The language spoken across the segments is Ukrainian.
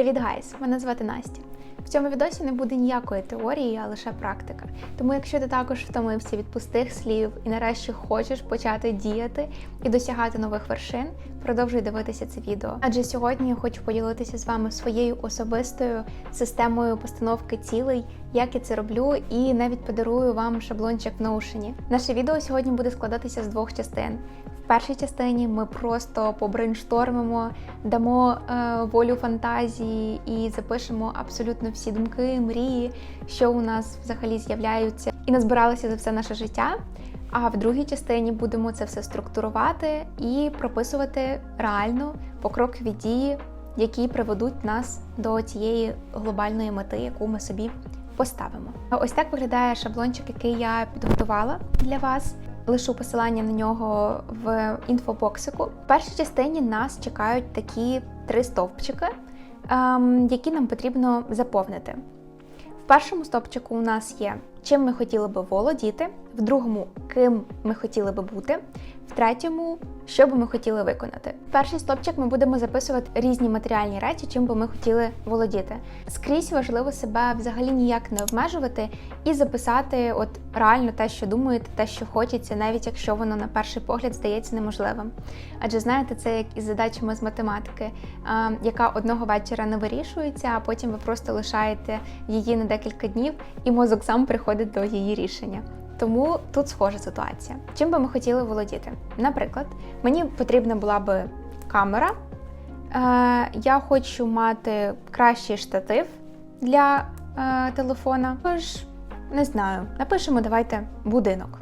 Привіт, гайс! Мене звати Настя. В цьому відосі не буде ніякої теорії, а лише практика. Тому, якщо ти також втомився від пустих слів і нарешті хочеш почати діяти і досягати нових вершин, продовжуй дивитися це відео. Адже сьогодні я хочу поділитися з вами своєю особистою системою постановки цілей, як я це роблю, і навіть подарую вам шаблончик в Notion. Наше відео сьогодні буде складатися з двох частин. Першій частині ми просто побрейнштормимо, дамо е, волю фантазії і запишемо абсолютно всі думки, мрії, що у нас взагалі з'являються, і назбиралися за все наше життя. А в другій частині будемо це все структурувати і прописувати реально покрокові дії, які приведуть нас до тієї глобальної мети, яку ми собі поставимо. Ось так виглядає шаблончик, який я підготувала для вас. Лишу посилання на нього в інфобоксику. В першій частині нас чекають такі три стовпчики, ем, які нам потрібно заповнити. В першому стовпчику у нас є чим ми хотіли би володіти, в другому ким ми хотіли би бути, в третьому що би ми хотіли виконати. Перший стопчик ми будемо записувати різні матеріальні речі, чим би ми хотіли володіти. Скрізь важливо себе взагалі ніяк не обмежувати і записати от реально те, що думаєте, те, що хочеться, навіть якщо воно на перший погляд здається неможливим. Адже знаєте, це як із задачами з математики, яка одного вечора не вирішується, а потім ви просто лишаєте її на декілька днів, і мозок сам приходить до її рішення. Тому тут схожа ситуація. Чим би ми хотіли володіти? Наприклад, мені потрібна була би камера. Е, Я хочу мати кращий штатив для е, телефона. Тож, не знаю, напишемо давайте будинок.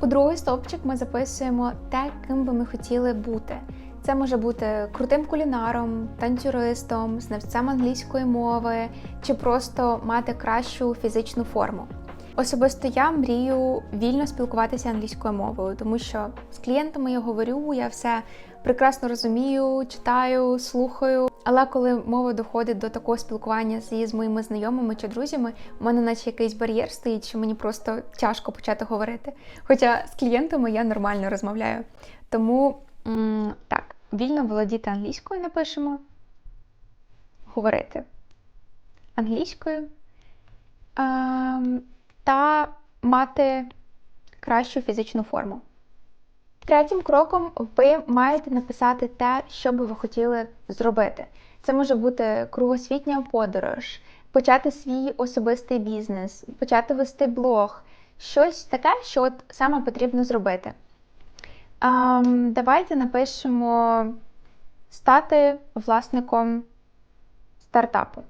У другий стовпчик ми записуємо те, ким би ми хотіли бути. Це може бути крутим кулінаром, танцюристом, знавцем англійської мови чи просто мати кращу фізичну форму. Особисто я мрію вільно спілкуватися англійською мовою, тому що з клієнтами я говорю, я все прекрасно розумію, читаю, слухаю. Але коли мова доходить до такого спілкування з, моїми знайомими чи друзями, у мене наче якийсь бар'єр стоїть, що мені просто тяжко почати говорити. Хоча з клієнтами я нормально розмовляю. Тому м так, вільно володіти англійською напишемо, говорити англійською. Ем, та мати кращу фізичну форму. Третім кроком ви маєте написати те, що би ви хотіли зробити. Це може бути кругосвітня подорож, почати свій особистий бізнес, почати вести блог, щось таке, що от саме потрібно зробити. Um, давайте напишемо стати власником стартапу.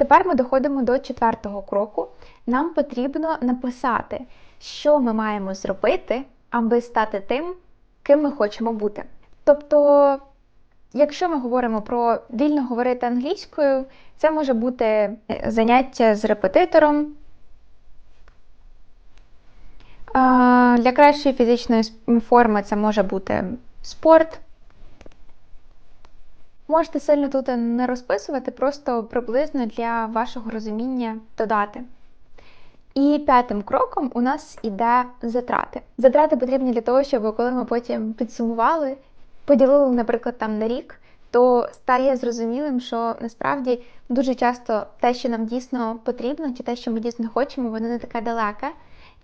Тепер ми доходимо до четвертого кроку. Нам потрібно написати, що ми маємо зробити, аби стати тим, ким ми хочемо бути. Тобто, якщо ми говоримо про вільно говорити англійською, це може бути е, заняття з репетитором. Для кращої фізичної форми це може бути спорт. Можете сильно тут не розписувати, просто приблизно для вашого розуміння додати. І п'ятим кроком у нас іде затрати. Затрати потрібні для того, щоб коли ми потім підсумували, поділили, наприклад, там на рік, то стає зрозумілим, що насправді дуже часто те, що нам дійсно потрібно, чи те, що ми дійсно хочемо, воно не таке далеке.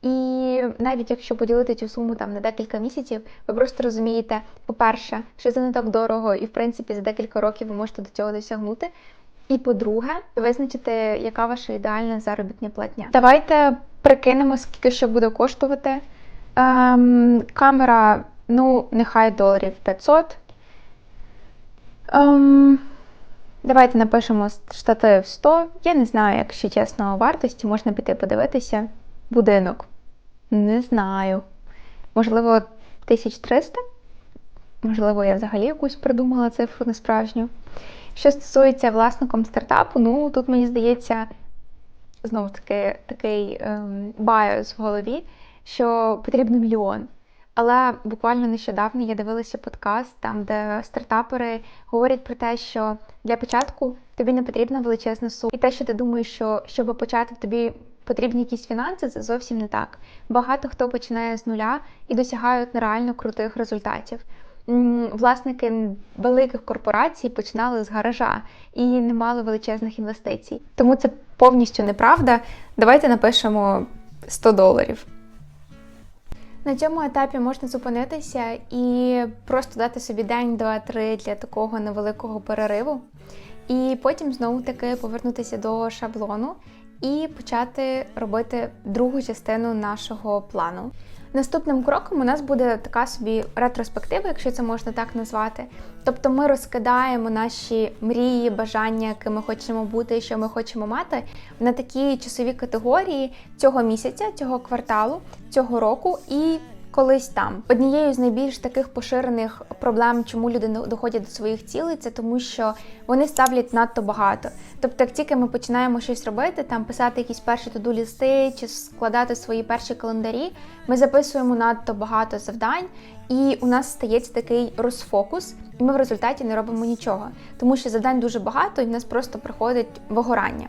І навіть якщо поділити цю суму там на декілька місяців, ви просто розумієте, по-перше, що це не так дорого, і в принципі за декілька років ви можете до цього досягнути. І по-друге, визначити, яка ваша ідеальна заробітня платня. Давайте прикинемо, скільки що буде коштувати. Ем, Камера, ну, нехай доларів 500. Ем, Давайте напишемо штатив 100. Я не знаю, якщо чесно, вартості, можна піти подивитися. Будинок. Не знаю. Можливо, 1300? Можливо, я взагалі якусь придумала цифру несправжню. Що стосується власником стартапу, ну тут мені здається, знову таки такий ем, байос в голові, що потрібно мільйон. Але буквально нещодавно я дивилася подкаст, там, де стартапери говорять про те, що для початку тобі не потрібна величезна сума. І те, що ти думаєш, що щоб почати, тобі потрібні якісь фінанси, це зовсім не так. Багато хто починає з нуля і досягають нереально крутих результатів. власники великих корпорацій починали з гаража і не мали величезних інвестицій. Тому це повністю неправда. Давайте напишемо 100 доларів. На цьому етапі можна зупинитися і просто дати собі день, два, три для такого невеликого перериву. І потім знову таки повернутися до шаблону і почати робити другу частину нашого плану. Наступним кроком у нас буде така собі ретроспектива, якщо це можна так назвати. Тобто ми розкидаємо наші мрії, бажання, яким ми хочемо бути, що ми хочемо мати, на такі часові категорії цього місяця, цього кварталу, цього року і колись там. Однією з найбільш таких поширених проблем, чому люди не доходять до своїх цілей, це тому, що вони ставлять надто багато. Тобто, як тільки ми починаємо щось робити, там писати якісь перші туду лісти чи складати свої перші календарі, ми записуємо надто багато завдань, і у нас стається такий розфокус, і ми в результаті не робимо нічого, тому що завдань дуже багато, і в нас просто приходить вигорання.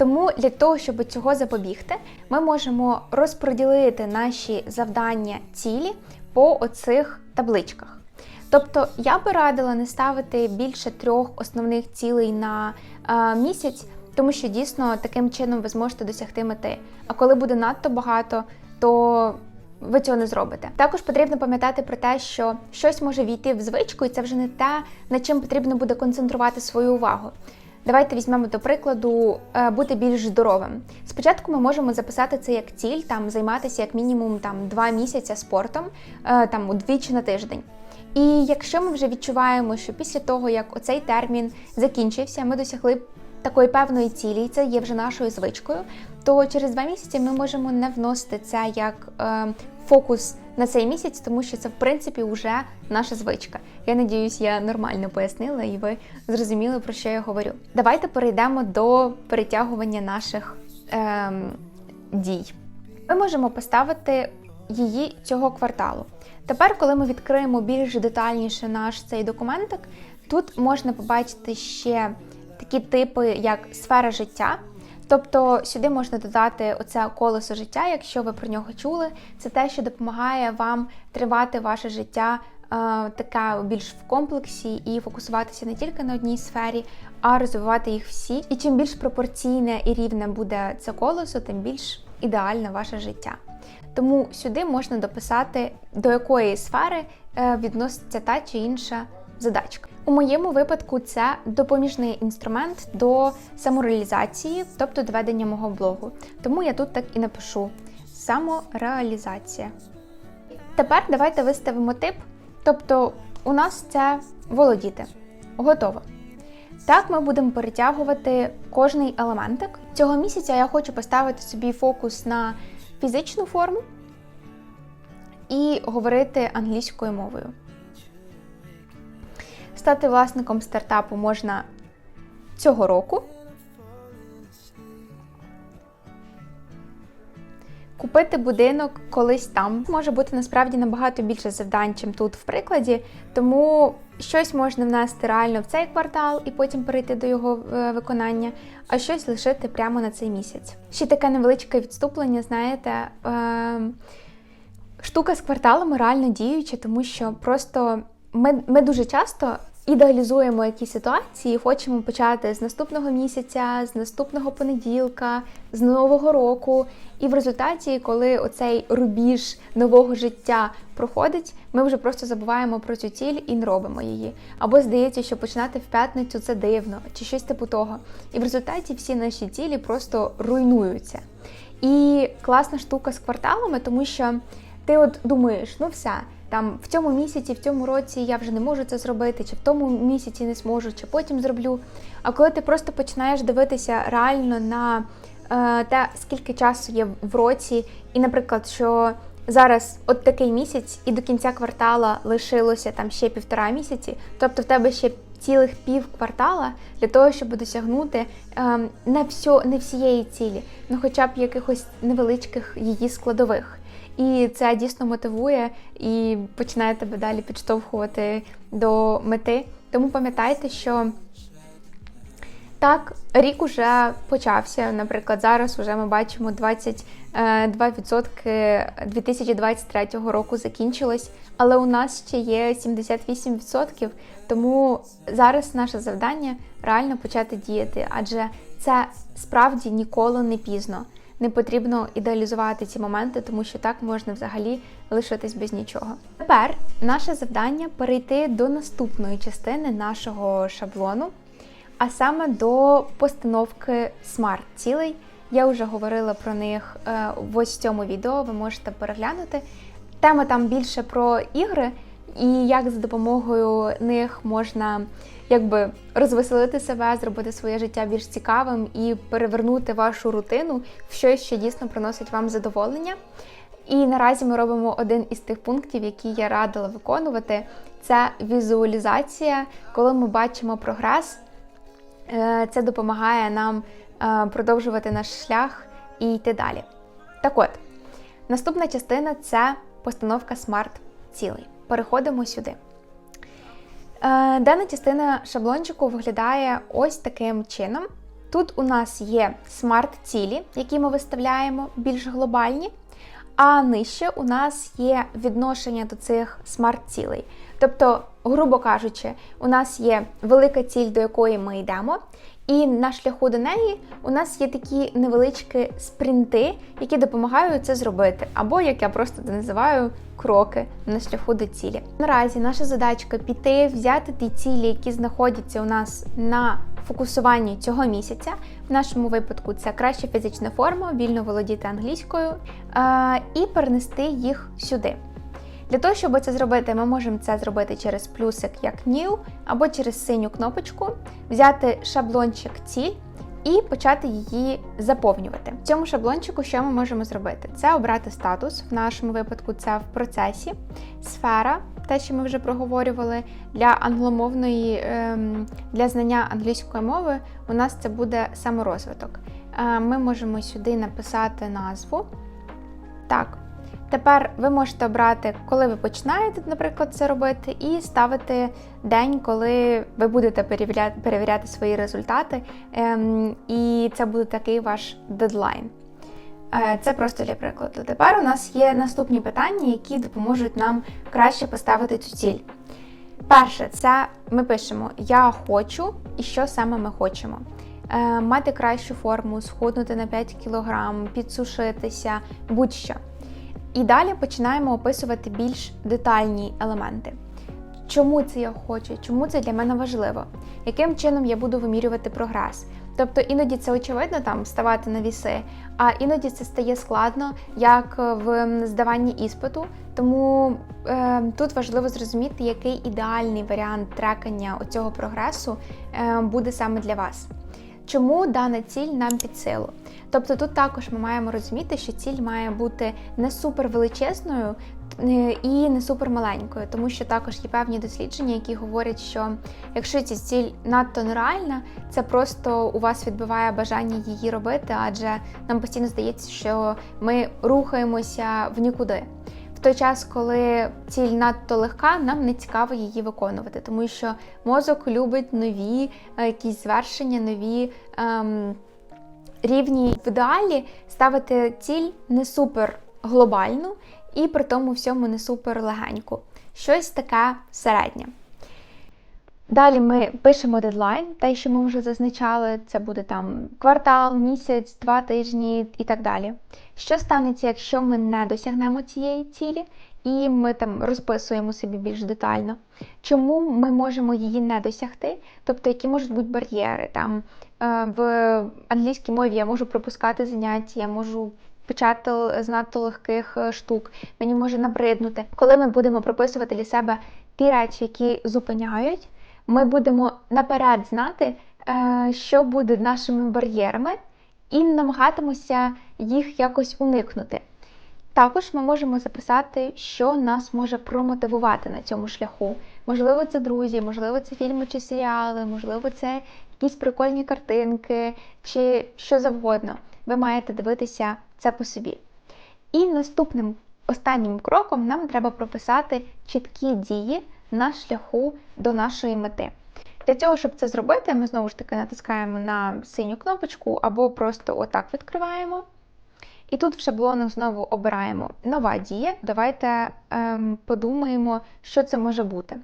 Тому для того, щоб цього запобігти, ми можемо розподілити наші завдання цілі по оцих табличках. Тобто я би радила не ставити більше трьох основних цілей на е, місяць, тому що дійсно таким чином ви зможете досягти мети. А коли буде надто багато, то ви цього не зробите. Також потрібно пам'ятати про те, що щось може війти в звичку, і це вже не те, над чим потрібно буде концентрувати свою увагу. Давайте візьмемо до прикладу е, бути більш здоровим. Спочатку ми можемо записати це як ціль, там займатися як мінімум там два місяці спортом, е, там удвічі на тиждень. І якщо ми вже відчуваємо, що після того, як оцей термін закінчився, ми досягли такої певної цілі, і це є вже нашою звичкою, то через два місяці ми можемо не вносити це як е, фокус на цей місяць, тому що це в принципі вже наша звичка. Я надіюсь, я нормально пояснила, і ви зрозуміли, про що я говорю. Давайте перейдемо до перетягування наших е, дій. Ми можемо поставити її цього кварталу. Тепер, коли ми відкриємо більш детальніше наш цей документик, тут можна побачити ще такі типи, як сфера життя. Тобто сюди можна додати оце колесо життя, якщо ви про нього чули. Це те, що допомагає вам тривати ваше життя е, таке більш в комплексі і фокусуватися не тільки на одній сфері, а розвивати їх всі. І чим більш пропорційне і рівне буде це колесо, тим більш ідеальне ваше життя. Тому сюди можна дописати, до якої сфери е, відноситься та чи інша задачка. У моєму випадку це допоміжний інструмент до самореалізації, тобто доведення мого блогу. Тому я тут так і напишу: самореалізація. Тепер давайте виставимо тип. Тобто, у нас це володіти. Готово. Так, ми будемо перетягувати кожний елементик. Цього місяця я хочу поставити собі фокус на фізичну форму і говорити англійською мовою. Стати власником стартапу можна цього року. Купити будинок колись там може бути насправді набагато більше завдань, чим тут в прикладі, тому щось можна внести реально в цей квартал і потім перейти до його е, виконання, а щось лишити прямо на цей місяць. Ще таке невеличке відступлення, знаєте. Е штука з кварталами реально діюча, тому що просто ми, ми дуже часто ідеалізуємо якісь ситуації, хочемо почати з наступного місяця, з наступного понеділка, з нового року. І в результаті, коли оцей рубіж нового життя проходить, ми вже просто забуваємо про цю ціль і не робимо її. Або здається, що починати в п'ятницю це дивно, чи щось типу того. І в результаті всі наші цілі просто руйнуються. І класна штука з кварталами, тому що ти от думаєш, ну все там в цьому місяці, в цьому році я вже не можу це зробити, чи в тому місяці не зможу, чи потім зроблю. А коли ти просто починаєш дивитися реально на е, те, скільки часу є в році, і, наприклад, що зараз от такий місяць, і до кінця квартала лишилося там ще півтора місяці, тобто в тебе ще цілих пів квартала для того, щоб досягнути е, не, всю, не всієї цілі, ну хоча б якихось невеличких її складових. І це дійсно мотивує і починає тебе далі підштовхувати до мети. Тому пам'ятайте, що Так, рік уже почався. Наприклад, зараз вже ми бачимо 22% 2023 року закінчилось, але у нас ще є 78%, тому зараз наше завдання реально почати діяти, адже це справді ніколи не пізно. Не потрібно ідеалізувати ці моменти, тому що так можна взагалі лишитись без нічого. Тепер наше завдання перейти до наступної частини нашого шаблону а саме до постановки смарт-цілей. Я вже говорила про них е, в ось цьому відео, ви можете переглянути. Тема там більше про ігри і як за допомогою них можна якби розвеселити себе, зробити своє життя більш цікавим і перевернути вашу рутину в щось, що дійсно приносить вам задоволення. І наразі ми робимо один із тих пунктів, які я радила виконувати. Це візуалізація, коли ми бачимо прогрес. Е, це допомагає нам е, продовжувати наш шлях і йти далі. Так от, наступна частина це постановка смарт-цілей. Переходимо сюди. Е, дана частина шаблончику виглядає ось таким чином. Тут у нас є смарт-цілі, які ми виставляємо більш глобальні, а нижче у нас є відношення до цих смарт-цілей. Тобто, грубо кажучи, у нас є велика ціль, до якої ми йдемо, і на шляху до неї у нас є такі невеличкі спринти, які допомагають це зробити, або як я просто називаю кроки на шляху до цілі. Наразі наша задачка піти, взяти ті цілі, які знаходяться у нас на фокусуванні цього місяця. В нашому випадку це краща фізична форма, вільно володіти англійською, і перенести їх сюди. Для того, щоб це зробити, ми можемо це зробити через плюсик як New, або через синю кнопочку, взяти шаблончик ціль і почати її заповнювати. В цьому шаблончику що ми можемо зробити? Це обрати статус, в нашому випадку це в процесі, сфера, те, що ми вже проговорювали, для англомовної, ем, для знання англійської мови у нас це буде саморозвиток. Е, ми можемо сюди написати назву. Так, Тепер ви можете обрати, коли ви починаєте, наприклад, це робити, і ставити день, коли ви будете перевіряти перевіряти свої результати, ем, і це буде такий ваш дедлайн. Е, це просто для прикладу. Тепер у нас є наступні питання, які допоможуть нам краще поставити цю ціль. Перше, це ми пишемо Я хочу і що саме ми хочемо. Е, мати кращу форму, схуднути на 5 кг, підсушитися, будь-що. І далі починаємо описувати більш детальні елементи. Чому це я хочу, чому це для мене важливо, яким чином я буду вимірювати прогрес. Тобто іноді це очевидно там ставати на віси, а іноді це стає складно, як в здаванні іспиту. Тому е, тут важливо зрозуміти, який ідеальний варіант трекання цього прогресу е, буде саме для вас. Чому дана ціль нам під силу? Тобто тут також ми маємо розуміти, що ціль має бути не супер величезною е, і не супер маленькою, тому що також є певні дослідження, які говорять, що якщо ця ціль надто нереальна, це просто у вас відбиває бажання її робити, адже нам постійно здається, що ми рухаємося в нікуди. В той час, коли ціль надто легка, нам не цікаво її виконувати, тому що мозок любить нові е, якісь звершення, нові. Ем, рівні в ідеалі ставити ціль не супер глобальну і при тому всьому не супер легеньку. Щось таке середнє. Далі ми пишемо дедлайн, те, що ми вже зазначали, це буде там квартал, місяць, два тижні і так далі. Що станеться, якщо ми не досягнемо цієї цілі, і ми там розписуємо собі більш детально, чому ми можемо її не досягти, тобто які можуть бути бар'єри. Там В англійській мові я можу пропускати заняття, я можу почати з надто легких е, штук, мені може набриднути. Коли ми будемо прописувати для себе ті речі, які зупиняють, ми будемо наперед знати, е, що буде нашими бар'єрами, і намагатимося їх якось уникнути. Також ми можемо записати, що нас може промотивувати на цьому шляху. Можливо, це друзі, можливо, це фільми чи серіали, можливо, це якісь прикольні картинки чи що завгодно. Ви маєте дивитися це по собі. І наступним останнім кроком нам треба прописати чіткі дії на шляху до нашої мети. Для цього, щоб це зробити, ми знову ж таки натискаємо на синю кнопочку або просто отак відкриваємо. І тут в шаблонах знову обираємо нова дія. Давайте ем, подумаємо, що це може бути.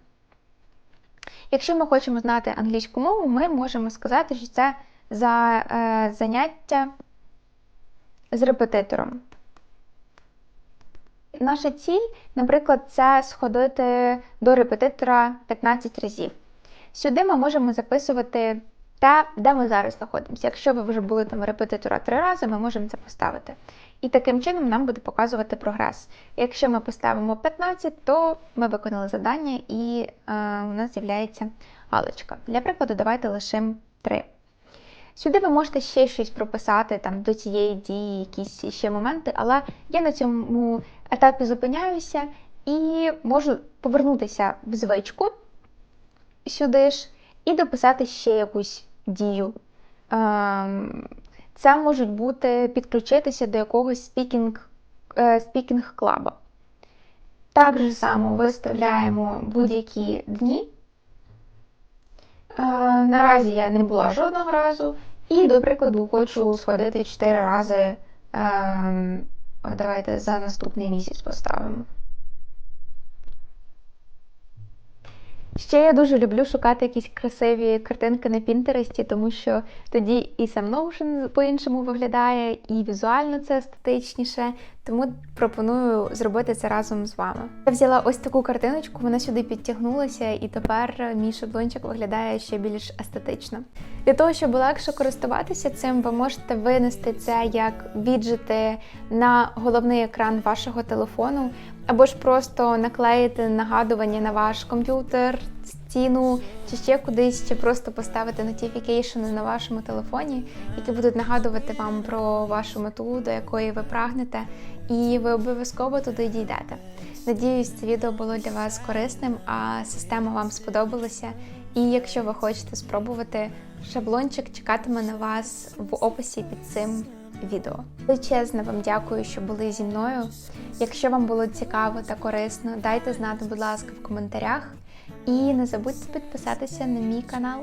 Якщо ми хочемо знати англійську мову, ми можемо сказати, що це за е, заняття з репетитором. Наша ціль, наприклад, це сходити до репетитора 15 разів. Сюди ми можемо записувати те, де ми зараз знаходимося. Якщо ви вже були там репетитора три рази, ми можемо це поставити. І таким чином нам буде показувати прогрес. Якщо ми поставимо 15, то ми виконали завдання і е, у нас з'являється галочка. Для прикладу, давайте лишимо 3. Сюди ви можете ще щось прописати там, до цієї дії, якісь ще моменти, але я на цьому етапі зупиняюся і можу повернутися в звичку сюди ж і дописати ще якусь дію. Ем, Це можуть бути підключитися до якогось спікінг, е, спікінг клаба. Так же само виставляємо будь-які дні. Е, Наразі я не була жодного разу. І, до прикладу, хочу сходити 4 рази. ем, Давайте за наступний місяць поставимо. Ще я дуже люблю шукати якісь красиві картинки на Пінтересті, тому що тоді і сам Notion по-іншому виглядає, і візуально це естетичніше. Тому пропоную зробити це разом з вами. Я взяла ось таку картиночку, вона сюди підтягнулася, і тепер мій шаблончик виглядає ще більш естетично. Для того, щоб легше користуватися цим, ви можете винести це як віджити на головний екран вашого телефону, або ж просто наклеїти нагадування на ваш комп'ютер, стіну, чи ще кудись, чи просто поставити notification на вашому телефоні, які будуть нагадувати вам про вашу мету, до якої ви прагнете, і ви обов'язково туди дійдете. Надіюсь, це відео було для вас корисним, а система вам сподобалася. І якщо ви хочете спробувати, шаблончик чекатиме на вас в описі під цим відео. Величезне вам дякую, що були зі мною. Якщо вам було цікаво та корисно, дайте знати, будь ласка, в коментарях. І не забудьте підписатися на мій канал.